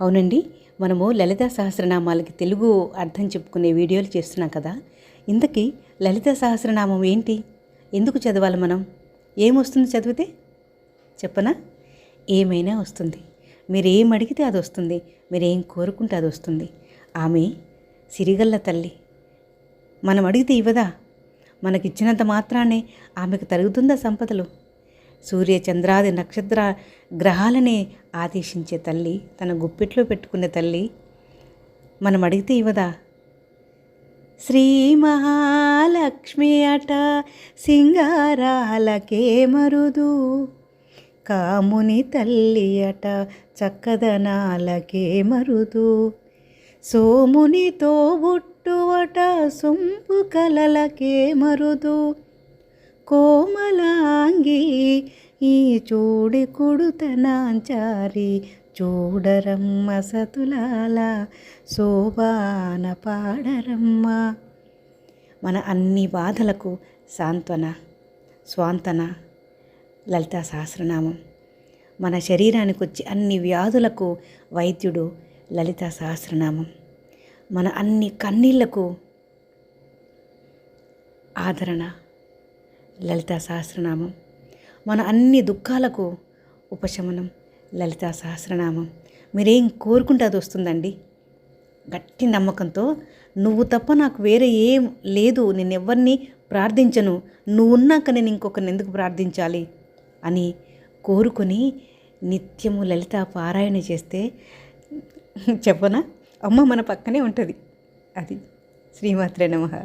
అవునండి. మనము లలిత సహస్రనామాలకి తెలుగు అర్థం చెప్పుకునే వీడియోలు చేస్తున్నాం కదా. ఇంతకీ లలిత సహస్రనామం ఏంటి? ఎందుకు చదవాలి మనం? ఏమొస్తుంది చదివితే? చెప్పనా? ఏమైనా వస్తుంది. మీరు ఏం అడిగితే అది వస్తుంది. మీరేం కోరుకుంటే అది వస్తుంది. ఆమె సిరిగల్ల తల్లి. మనం అడిగితే ఇవ్వదా? మనకిచ్చినంత మాత్రానే ఆమెకు తరుగుతుందా సంపదలు? సూర్య చంద్రాది నక్షత్ర గ్రహాలనే ఆదేశించే తల్లి తన గుప్పిట్లో పెట్టుకునే తల్లి. మనం అడిగితే ఇవ్వదా? శ్రీ మహాలక్ష్మి అట సింగారాలకే మరుదు. కాముని తల్లి అట చక్కదనాలకే మరుదు. సోమునితో బుట్టువట సొంపు కలలకే మరుదు. కోమలాంగి ఈ చూడి కొడుతనాంచారి చూడరమ్మ సతులాల శోభాన పాడరమ్మ. మన అన్ని బాధలకు సాంత్వన స్వాంతన లలితా సహస్రనామం. మన శరీరానికి వచ్చే అన్ని వ్యాధులకు వైద్యుడు లలితా సహస్రనామం. మన అన్ని కన్నీళ్ళకు ఆదరణ లలితా సహస్రనామం. మన అన్ని దుఃఖాలకు ఉపశమనం. లలితా సహస్రనామం. మీరేం కోరుకుంటే అది వస్తుందండి? గట్టి నమ్మకంతో నువ్వు తప్ప నాకు వేరే ఏం లేదు. నేను ఎవరిని ప్రార్థించను. నువ్వు ఉన్నాక నేను ఇంకొకరిని ఎందుకు ప్రార్థించాలి? అని కోరుకొని నిత్యము లలిత పారాయణ చేస్తే చెప్పనా? అమ్మ మన పక్కనే ఉంటుంది. అది శ్రీమాత్రే నమహా